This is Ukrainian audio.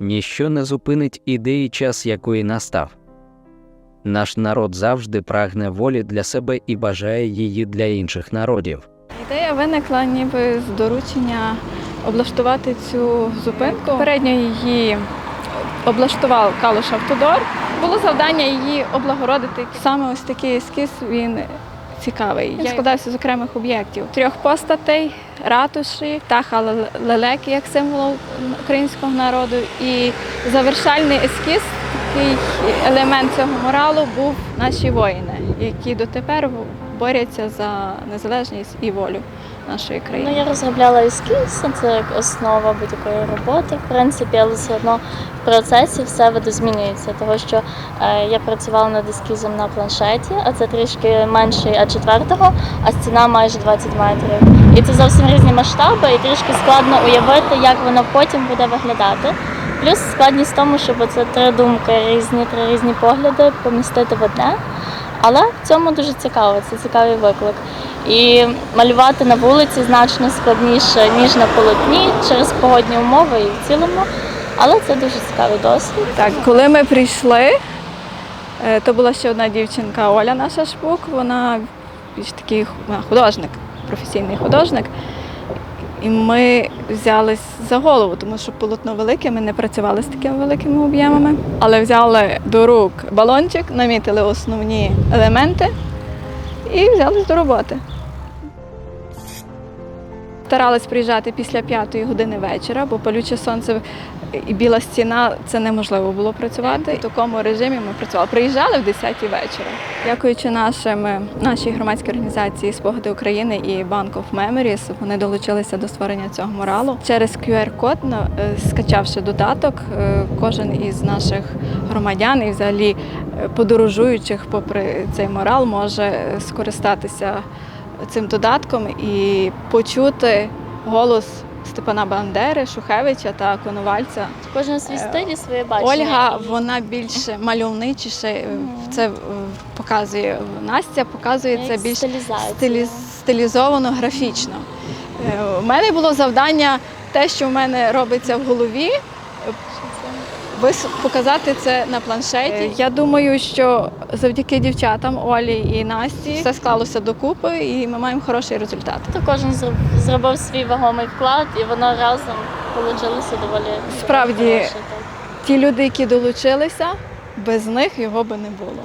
ніщо не зупинить ідеї час, якої настав. Наш народ завжди прагне волі для себе і бажає її для інших народів. Ідея виникла ніби з доручення облаштувати цю зупинку. Попередньо її облаштував Калуш Автодор. Було завдання її облагородити. Саме ось такий ескіз він цікавий. Він складався з окремих об'єктів: трьох постатей, ратуші, таха ле- лелеки як символ українського народу. І завершальний ескіз, такий елемент цього моралу, був наші воїни, які дотепер борються за незалежність і волю нашої Ну, країни. я розробляла ескіз, це як основа будь-якої роботи, в принципі, але все одно в процесі все видозмінюється, тому що е, я працювала над ескізом на планшеті, а це трішки менший А4, а стіна майже 20 метрів. І це зовсім різні масштаби, і трішки складно уявити, як воно потім буде виглядати. Плюс складність в тому, щоб це три думки, різні, три різні погляди помістити в одне. Але в цьому дуже цікаво, це цікавий виклик. І малювати на вулиці значно складніше, ніж на полотні через погодні умови і в цілому. Але це дуже цікавий досвід. Так, коли ми прийшли, е, то була ще одна дівчинка Оля, наша шпук. Вона більш такий художник, професійний художник. І ми взялись за голову, тому що полотно велике, ми не працювали з такими великими об'ємами, але взяли до рук балончик, намітили основні елементи і взялись до роботи. Старались приїжджати після п'ятої години вечора, бо палюче сонце і біла стіна це неможливо було працювати. В такому режимі ми працювали. Приїжджали в 10 вечора. Дякуючи нашим нашій громадській організації Спогади України і Bank of Memories, вони долучилися до створення цього муралу. Через QR-код, е, скачавши додаток, е, кожен із наших громадян і взагалі е, подорожуючих попри цей мурал може скористатися цим додатком і почути голос Степана Бандери, Шухевича та Конувальця. Кожен свій стиль і своє бачення. Ольга, вона більш мальовничіше е, це е, показує. Настя показує це більш стилі, стилізовано графічно. Е, У мене було завдання те, що в мене робиться в голові. Е, вис- Показати це на планшеті. Я думаю, що завдяки дівчатам Олі і Насті все склалося докупи, і ми маємо хороший результат. То кожен зроб- зробив свій вагомий вклад, і воно разом вийшло доволі Справді. хороше. Ті люди, які долучилися, без них його би не було.